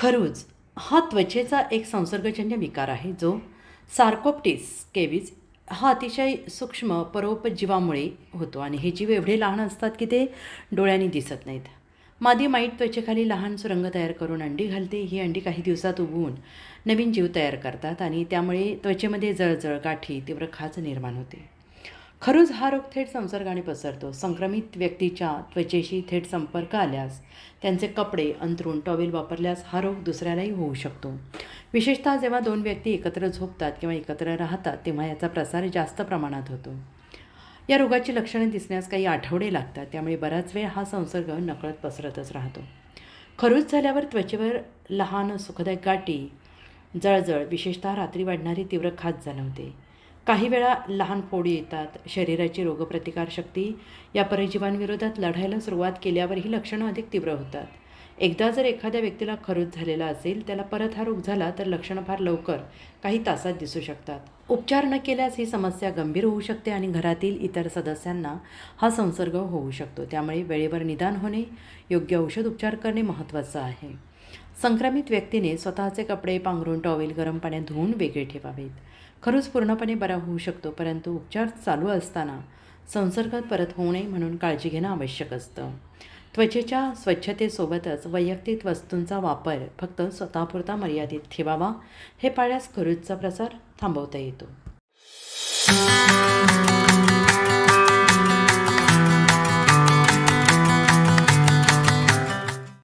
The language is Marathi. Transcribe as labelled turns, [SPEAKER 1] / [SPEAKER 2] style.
[SPEAKER 1] खरूज हा त्वचेचा एक संसर्गजन्य विकार आहे जो सार्कोप्टिस केवीज हा अतिशय सूक्ष्म परोपजीवामुळे होतो आणि हे जीव एवढे लहान असतात की ते डोळ्यांनी दिसत नाहीत. मादी माईट त्वचेखाली लहान सुरंग तयार करून अंडी घालते. ही अंडी काही दिवसात उगवून नवीन जीव तयार करतात आणि त्यामुळे त्वचेमध्ये जळजळ गाठी तीव्र खाज निर्माण होते. खरूज हा रोग थेट संसर्गाने पसरतो. संक्रमित व्यक्तीच्या त्वचेशी थेट संपर्क आल्यास त्यांचे कपडे अंथरूण टॉवेल वापरल्यास हा रोग दुसऱ्यालाही होऊ शकतो. विशेषतः जेव्हा दोन व्यक्ती एकत्र झोपतात किंवा एकत्र राहतात तेव्हा याचा प्रसार जास्त प्रमाणात होतो. या रोगाची लक्षणे दिसण्यास काही आठवडे लागतात त्यामुळे बराच वेळ हा संसर्ग नकळत पसरतच राहतो. खरूज झाल्यावर त्वचेवर लहान सुखदायक गाठी जळजळ विशेषतः रात्री वाढणारी तीव्र खाज जाणवते. काही वेळा लहान फोडी येतात शरीराची रोगप्रतिकारशक्ती या परजीवांविरोधात लढायला सुरुवात केल्यावर ही लक्षणं अधिक तीव्र होतात. एकदा जर एखाद्या व्यक्तीला खरूज झालेला असेल त्याला परत हा रोग झाला तर लक्षणं फार लवकर काही तासात दिसू शकतात. उपचार न केल्यास ही समस्या गंभीर होऊ शकते आणि घरातील इतर सदस्यांना हा संसर्ग होऊ शकतो. त्यामुळे वेळेवर निदान होणे योग्य औषध उपचार करणे महत्त्वाचं आहे. संक्रमित व्यक्तीने स्वतःचे कपडे पांघरून टॉवेल गरम पाण्यात धुवून वेगळे ठेवावेत. खरंच पूर्णपणे बरा होऊ शकतो परंतु उपचार चालू असताना संसर्गात परत होऊ नये म्हणून काळजी घेणं आवश्यक असतं. त्वचेच्या स्वच्छतेसोबतच वैयक्तिक वस्तूंचा वापर फक्त स्वतःपुरता मर्यादित ठेवावा हे पाळल्यास खरूजचा प्रसार थांबवता येतो.